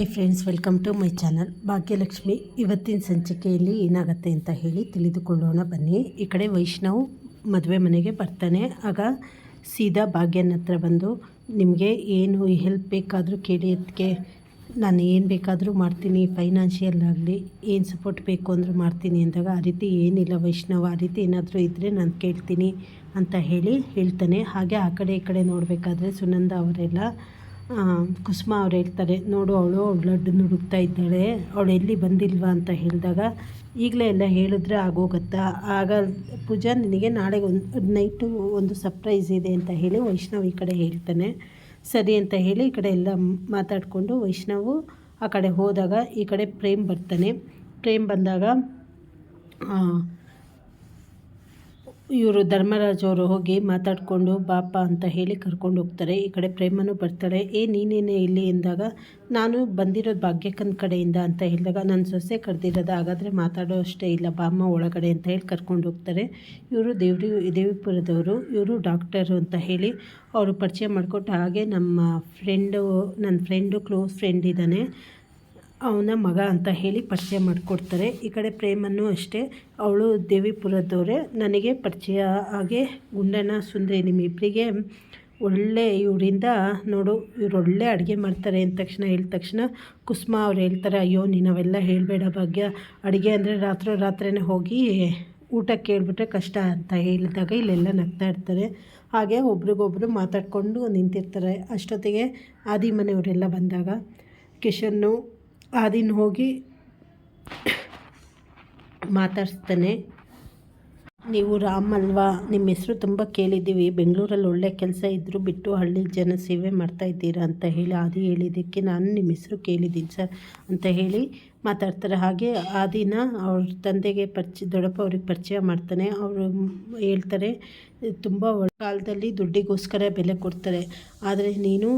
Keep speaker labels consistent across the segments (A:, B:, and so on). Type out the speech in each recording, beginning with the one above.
A: Hi friends welcome to my channel Bhagyalakshmi, ಇವತ್ತಿನ ಸಂಚಿಕೆಯಲ್ಲಿ ಏನಾಗುತ್ತೆ ಅಂತ ಹೇಳಿ ತಿಳಿದುಕೊಳ್ಳೋಣ. ಬನ್ನಿ, ಈ ಕಡೆ ವೈಷ್ಣವ್ ಮದುವೆ ಮನೆಗೆ ಬರ್ತಾನೆ. ಆಗ ಸೀದಾ ಭಾಗ್ಯನ ಹತ್ರ ಬಂದು, ನಿಮಗೆ ಏನು ಹೆಲ್ಪ್ ಬೇಕಾದರೂ ಕೇಳಿ ಅದಕ್ಕೆ ನಾನು ಏನು ಬೇಕಾದರೂ ಮಾಡ್ತೀನಿ. ಫೈನಾನ್ಷಿಯಲ್ ಆಗಲಿ, ಏನು ಸಪೋರ್ಟ್ ಬೇಕು ಅಂದರೂ ಮಾಡ್ತೀನಿ. ಅಂದಾಗ, ಆ ರೀತಿ ಏನಿಲ್ಲ ವೈಷ್ಣವ, ಆ ರೀತಿ ಏನಾದರೂ ಇದ್ದರೆ ನಾನು ಕೇಳ್ತೀನಿ ಅಂತ ಹೇಳಿ ಹೇಳ್ತಾನೆ. ಹಾಗೆ ಆ ಕಡೆ ಈ ಕಡೆ ನೋಡಬೇಕಾದ್ರೆ ಸುನಂದ ಅವರೆಲ್ಲ ಕುಸುಮ ಅವ್ರು ಹೇಳ್ತಾರೆ, ನೋಡು ಅವಳು ಅವಳು ಲಡ್ಡು ಹುಡುಕ್ತಾ ಇದ್ದಾಳೆ, ಅವಳು ಎಲ್ಲಿ ಬಂದಿಲ್ವಾ ಅಂತ ಹೇಳಿದಾಗ, ಈಗಲೇ ಎಲ್ಲ ಹೇಳಿದ್ರೆ ಆಗೋಗುತ್ತಾ? ಆಗ ಪೂಜಾ, ನಿನಗೆ ನಾಳೆ ಒಂದು ನೈಟು ಒಂದು ಸರ್ಪ್ರೈಸ್ ಇದೆ ಅಂತ ಹೇಳಿ ವೈಷ್ಣವ್ ಈ ಕಡೆ ಹೇಳ್ತಾನೆ. ಸರಿ ಅಂತ ಹೇಳಿ ಈ ಕಡೆ ಎಲ್ಲ ಮಾತಾಡಿಕೊಂಡು ವೈಷ್ಣವು ಆ ಕಡೆ ಹೋದಾಗ ಈ ಕಡೆ ಪ್ರೇಮ್ ಬರ್ತಾನೆ. ಪ್ರೇಮ್ ಬಂದಾಗ ಇವರು ಧರ್ಮರಾಜ್ ಅವರು ಹೋಗಿ ಮಾತಾಡಿಕೊಂಡು ಬಾಪ ಅಂತ ಹೇಳಿ ಕರ್ಕೊಂಡು ಹೋಗ್ತಾರೆ. ಈ ಕಡೆ ಪ್ರೇಮನು ಬರ್ತಾಳೆ. ಏ, ನೀನೇನೆ ಇಲ್ಲಿ ಎಂದಾಗ, ನಾನು ಬಂದಿರೋದು ಭಾಗ್ಯಕ್ಕನ ಕಡೆಯಿಂದ ಅಂತ ಹೇಳಿದಾಗ ನನ್ನ ಸೊಸೆ ಕರೆದಿರೋದು ಹಾಗಾದರೆ ಮಾತಾಡೋ ಅಷ್ಟೇ ಇಲ್ಲ ಬಾಮ್ಮ ಒಳಗಡೆ ಅಂತ ಹೇಳಿ ಕರ್ಕೊಂಡು ಹೋಗ್ತಾರೆ. ಇವರು ದೇವ್ರಿ, ದೇವಿಪುರದವರು, ಇವರು ಡಾಕ್ಟರು ಅಂತ ಹೇಳಿ ಅವರು ಪರಿಚಯ ಮಾಡಿಕೊಟ್ಟು ಹಾಗೆ ನಮ್ಮ ಫ್ರೆಂಡು ನನ್ನ ಫ್ರೆಂಡು ಕ್ಲೋಸ್ ಫ್ರೆಂಡ್ ಇದ್ದಾನೆ. ಅವನ ಮಗ ಅಂತ ಹೇಳಿ ಪರಿಚಯ ಮಾಡಿಕೊಡ್ತಾರೆ. ಈ ಕಡೆ ಪ್ರೇಮನ್ನು ಅಷ್ಟೇ. ಅವಳು ದೇವಿಪುರದವರೇ. ನನಗೆ ಪರಿಚಯ ಹಾಗೆ ಗುಂಡನ ಸುಂದರಿ ನಿಮ್ಮಿಬ್ಬರಿಗೆ ಒಳ್ಳೆ ಇವರಿಂದ ನೋಡು, ಇವ್ರು ಒಳ್ಳೆ ಅಡುಗೆ ಮಾಡ್ತಾರೆ ಅಂದ ತಕ್ಷಣ, ಹೇಳಿದ ತಕ್ಷಣ ಕುಸುಮ ಅವ್ರು ಹೇಳ್ತಾರೆ, ಅಯ್ಯೋ ನೀನು ಅವೆಲ್ಲ ಹೇಳಬೇಡ ಭಾಗ್ಯ. ಅಡುಗೆ ಅಂದರೆ ರಾತ್ರೋ ರಾತ್ರಿನೇ ಹೋಗಿ ಊಟ ಕೇಳಿಬಿಟ್ರೆ ಕಷ್ಟ ಅಂತ ಹೇಳಿದಾಗ ಇಲ್ಲೆಲ್ಲ ನಗ್ತಾ ಇರ್ತಾರೆ. ಹಾಗೆ ಒಬ್ರಿಗೊಬ್ರು ಮಾತಾಡಿಕೊಂಡು ನಿಂತಿರ್ತಾರೆ. ಅಷ್ಟೊತ್ತಿಗೆ ಆದಿ ಮನೆಯವರೆಲ್ಲ ಬಂದಾಗ ಕಿಶನ್ನು ಆದಿನ ಹೋಗಿ ಮಾತಾಡಿಸ್ತಾನೆ. ನೀವು ರಾಮ್ ಅಲ್ವಾ? ನಿಮ್ಮ ಹೆಸರು ತುಂಬ ಕೇಳಿದ್ದೀವಿ. ಬೆಂಗಳೂರಲ್ಲಿ ಒಳ್ಳೆ ಕೆಲಸ ಇದ್ದರೂ ಬಿಟ್ಟು ಹಳ್ಳಿ ಜನ ಸೇವೆ ಮಾಡ್ತಾ ಇದ್ದೀರಾ ಅಂತ ಹೇಳಿ ಆದಿ ಹೇಳಿದ್ದಕ್ಕೆ ನಾನು ನಿಮ್ಮ ಹೆಸರು ಕೇಳಿದ್ದೀನಿ ಸರ್ ಅಂತ ಹೇಳಿ ಮಾತಾಡ್ತಾರೆ ಹಾಗೆ ಆ ದಿನ ಅವ್ರ ತಂದೆಗೆ ಪರಿಚಯ ದೊಡ್ಡಪ್ಪ ಅವ್ರಿಗೆ ಪರಿಚಯ ಮಾಡ್ತಾನೆ. ಅವರು ಹೇಳ್ತಾರೆ, ತುಂಬ ಒಳ್ಳೆ ಕಾಲದಲ್ಲಿ ದುಡ್ಡಿಗೋಸ್ಕರ ಬೆಲೆ ಕೊಡ್ತಾರೆ. ಆದರೆ ನೀನು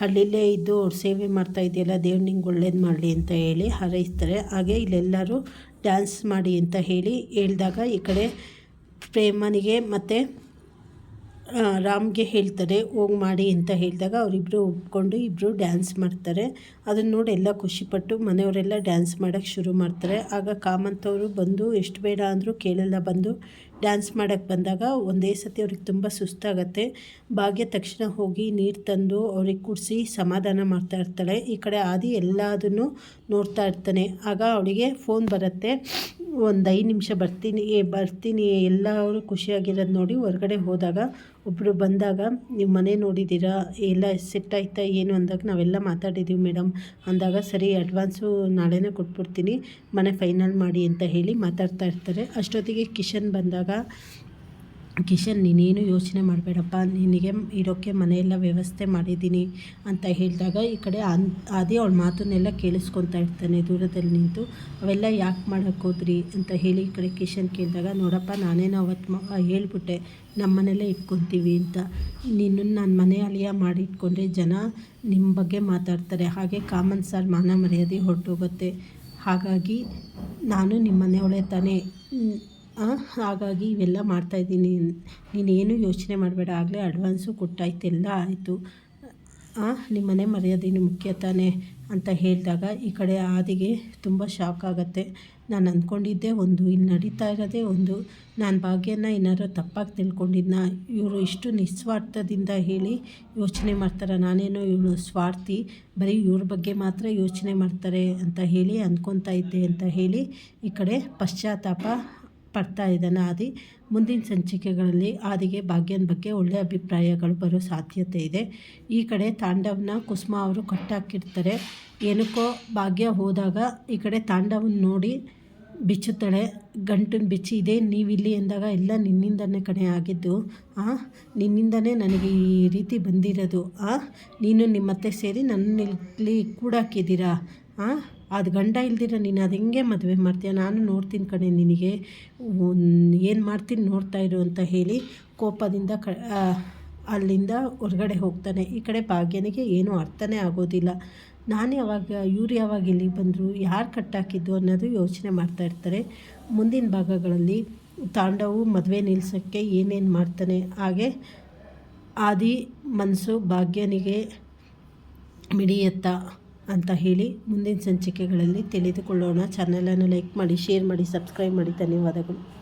A: ಹಳ್ಳಿಲೇ ಇದ್ದು ಅವ್ರು ಸೇವೆ ಮಾಡ್ತಾ ಇದೆಯಲ್ಲ, ದೇವ್ರು ನಿಂಗೆ ಒಳ್ಳೇದು ಮಾಡಲಿ ಅಂತ ಹೇಳಿ ಹಾರೈಸ್ತಾರೆ. ಹಾಗೆ ಇಲ್ಲೆಲ್ಲರೂ ಡ್ಯಾನ್ಸ್ ಮಾಡಿ ಅಂತ ಹೇಳಿ ಹೇಳಿದಾಗ ಈ ಕಡೆ ಪ್ರೇಮನಿಗೆ ಮತ್ತು ರಾಮ್ಗೆ ಹೇಳ್ತಾರೆ, ಹೋಗಿ ಮಾಡಿ ಅಂತ ಹೇಳಿದಾಗ ಅವರಿಬ್ಬರು ಒಪ್ಕೊಂಡು ಇಬ್ಬರು ಡ್ಯಾನ್ಸ್ ಮಾಡ್ತಾರೆ. ಅದನ್ನು ನೋಡಿ ಎಲ್ಲ ಖುಷಿಪಟ್ಟು ಮನೆಯವರೆಲ್ಲ ಡ್ಯಾನ್ಸ್ ಮಾಡೋಕ್ಕೆ ಶುರು ಮಾಡ್ತಾರೆ. ಆಗ ಕಾಮಂತ್ ಅವರು ಬಂದು, ಎಷ್ಟು ಬೇಡ ಅಂದರೂ ಕೇಳಲ್ಲ ಬಂದು ಡ್ಯಾನ್ಸ್ ಮಾಡೋಕ್ಕೆ ಬಂದಾಗ ಒಂದೇ ಸತಿ ಅವ್ರಿಗೆ ತುಂಬ ಸುಸ್ತಾಗತ್ತೆ. ಭಾಗ್ಯ ತಕ್ಷಣ ಹೋಗಿ ನೀರು ತಂದು ಅವ್ರಿಗೆ ಕುಡಿಸಿ ಸಮಾಧಾನ ಮಾಡ್ತಾ ಇರ್ತಾಳೆ. ಈ ಕಡೆ ಆದಿ ಎಲ್ಲದನ್ನು ನೋಡ್ತಾ ಇರ್ತಾನೆ. ಆಗ ಅವಳಿಗೆ ಫೋನ್ ಬರುತ್ತೆ. ಒಂದು ಐದು ನಿಮಿಷ ಬರ್ತೀನಿ ಬರ್ತೀನಿ, ಎಲ್ಲರೂ ಖುಷಿಯಾಗಿರೋದು ನೋಡಿ ಹೊರಗಡೆ ಹೋದಾಗ ಒಬ್ಬರು ಬಂದಾಗ, ನೀವು ಮನೆ ನೋಡಿದ್ದೀರಾ ಎಲ್ಲ ಸೆಟ್ ಆಯ್ತಾ? ಏನು? ಅಂದಾಗ, ನಾವೆಲ್ಲ ಮಾತಾಡಿದ್ದೀವಿ ಮೇಡಮ್ ಅಂದಾಗ, ಸರಿ, ಅಡ್ವಾನ್ಸು ನಾಳೆನೇ ಕೊಟ್ಬಿಡ್ತೀನಿ, ಮನೆ ಫೈನಲ್ ಮಾಡಿ ಅಂತ ಹೇಳಿ ಮಾತಾಡ್ತಾ ಇರ್ತಾರೆ. ಅಷ್ಟೊತ್ತಿಗೆ ಕಿಶನ್ ಬಂದಾಗ ಕಿಶನ್ ನೀನೇನು ಯೋಚನೆ ಮಾಡಬೇಡಪ್ಪ, ನಿನಗೆ ಇರೋಕ್ಕೆ ಮನೆಯೆಲ್ಲ ವ್ಯವಸ್ಥೆ ಮಾಡಿದ್ದೀನಿ ಅಂತ ಹೇಳಿದಾಗ ಈ ಕಡೆ ಅನ್ ಅದೇ ಅವಳ ಮಾತನ್ನೆಲ್ಲ ಕೇಳಿಸ್ಕೊತಾ ಇರ್ತಾನೆ ದೂರದಲ್ಲಿ ನಿಂತು. ಅವೆಲ್ಲ ಯಾಕೆ ಮಾಡೋಕ್ಕೆ ಹೋದ್ರಿ ಅಂತ ಹೇಳಿ ಈ ಕಡೆ ಕಿಶನ್ ಕೇಳಿದಾಗ, ನೋಡಪ್ಪ ನಾನೇನು ಅವತ್ತು ಹೇಳ್ಬಿಟ್ಟೆ ನಮ್ಮನೆಯಲ್ಲೇ ಇಟ್ಕೊತೀವಿ ಅಂತ. ನಿನ್ನನ್ನು ನಾನು ಮನೆ ಅಳಿಯ ಮಾಡಿ ಇಟ್ಕೊಂಡ್ರೆ ಜನ ನಿಮ್ಮ ಬಗ್ಗೆ ಮಾತಾಡ್ತಾರೆ, ಹಾಗೆ ಕಾಮನ್ ಸರ್ ಮಾನ ಮರ್ಯಾದೆ ಹೊರಟೋಗುತ್ತೆ. ಹಾಗಾಗಿ ನಾನು ನಿಮ್ಮ ಮನೆಯವಳೆ ತಾನೇ. ಹಾಗಾಗಿ ಇವೆಲ್ಲ ಮಾಡ್ತಾಯಿದ್ದೀನಿ ನೀನೇನು ಯೋಚನೆ ಮಾಡಬೇಡ. ಆಗಲೇ ಅಡ್ವಾನ್ಸು ಕೊಟ್ಟಾಯ್ತು, ಎಲ್ಲ ಆಯಿತು. ನಿಮ್ಮ ಮನೆ ಮರ್ಯಾದೆನು ಮುಖ್ಯ ತಾನೇ ಅಂತ ಹೇಳಿದಾಗ ಈ ಕಡೆ ಆದಿಗೆ ತುಂಬ ಶಾಕ್ ಆಗುತ್ತೆ. ನಾನು ಅಂದ್ಕೊಂಡಿದ್ದೆ ಒಂದು, ಇಲ್ಲಿ ನಡೀತಾ ಇರೋದೇ ಒಂದು. ನಾನು ಭಾಗ್ಯನ ಏನಾದ್ರು ತಪ್ಪಾಗಿ ತಿಳ್ಕೊಂಡಿದ್ನ. ಇವರು ಇಷ್ಟು ನಿಸ್ವಾರ್ಥದಿಂದ ಹೇಳಿ ಯೋಚನೆ ಮಾಡ್ತಾರೆ. ನಾನೇನೋ ಇವಳು ಸ್ವಾರ್ಥಿ, ಬರೀ ಇವ್ರ ಬಗ್ಗೆ ಮಾತ್ರ ಯೋಚನೆ ಮಾಡ್ತಾರೆ ಅಂತ ಹೇಳಿ ಅಂದ್ಕೊತಾ ಇದ್ದೆ ಅಂತ ಹೇಳಿ ಈ ಕಡೆ ಪಶ್ಚಾತ್ತಾಪ ಪಡ್ತಾ ಇದ್ದಾನೆ ಆದಿ. ಮುಂದಿನ ಸಂಚಿಕೆಗಳಲ್ಲಿ ಆದಿಗೆ ಭಾಗ್ಯನ ಬಗ್ಗೆ ಒಳ್ಳೆಯ ಅಭಿಪ್ರಾಯಗಳು ಬರೋ ಸಾಧ್ಯತೆ ಇದೆ. ಈ ಕಡೆ ತಾಂಡವನ ಕುಸುಮ ಅವರು ಕಟ್ಟಾಕಿರ್ತಾರೆ. ಏನಕ್ಕೋ ಭಾಗ್ಯ ಹೋದಾಗ ಈ ಕಡೆ ತಾಂಡವನ್ನ ನೋಡಿ ಬಿಚ್ಚುತ್ತಾಳೆ. ಗಂಟನ್ನು ಬಿಚ್ಚಿ ನೀವಿಲ್ಲಿ ಎಂದಾಗ ಎಲ್ಲ ನಿನ್ನಿಂದನೇ ಕಣೆ ಆಗಿದ್ದು. ಆ, ನಿನ್ನಿಂದನೇ ನನಗೆ ಈ ರೀತಿ ಬಂದಿರೋದು. ಆ, ನೀನು ನಿಮ್ಮತ್ತೆ ಸೇರಿ ನನ್ನ ಇಲ್ಲಿ ಕೂಡಾಕಿದ್ದೀರಾ ಆ ಅದು ಗಂಡ ಇಲ್ದಿರ ನೀನು ಅದು ಹೆಂಗೆ ಮದುವೆ ಮಾಡ್ತೀಯ? ನಾನು ನೋಡ್ತೀನಿ ಕಣೆ ನಿನಗೆ. ಏನು ಮಾಡ್ತೀನಿ ನೋಡ್ತಾ ಇರು ಅಂತ ಹೇಳಿ ಕೋಪದಿಂದ ಕ ಅಲ್ಲಿಂದ ಹೊರಗಡೆ ಹೋಗ್ತಾನೆ. ಈ ಕಡೆ ಭಾಗ್ಯನಿಗೆ ಏನೂ ಅರ್ಥನೇ ಆಗೋದಿಲ್ಲ. ನಾನು ಯಾವಾಗ, ಇವ್ರು ಯಾವಾಗ ಇಲ್ಲಿಗೆ ಬಂದರು, ಯಾರು ಕಟ್ಟಾಕಿದ್ದು ಅನ್ನೋದು ಯೋಚನೆ ಮಾಡ್ತಾ ಇರ್ತಾರೆ. ಮುಂದಿನ ಭಾಗಗಳಲ್ಲಿ ತಾಂಡವು ಮದುವೆ ನಿಲ್ಸೋಕ್ಕೆ ಏನೇನು ಮಾಡ್ತಾನೆ? ಹಾಗೆ ಆದಿ ಮನಸ್ಸು ಭಾಗ್ಯನಿಗೆ ಮಿಡಿಯತ್ತ. ಅಂತ ಹೇಳಿ ಮುಂದಿನ ಸಂಚಿಕೆಗಳಲ್ಲಿ ತಿಳಿದುಕೊಳ್ಳೋಣ. ಚಾನಲನ್ನು ಲೈಕ್ ಮಾಡಿ ಶೇರ್ ಮಾಡಿ ಸಬ್ಸ್ಕ್ರೈಬ್ ಮಾಡಿ. ಧನ್ಯವಾದಗಳು.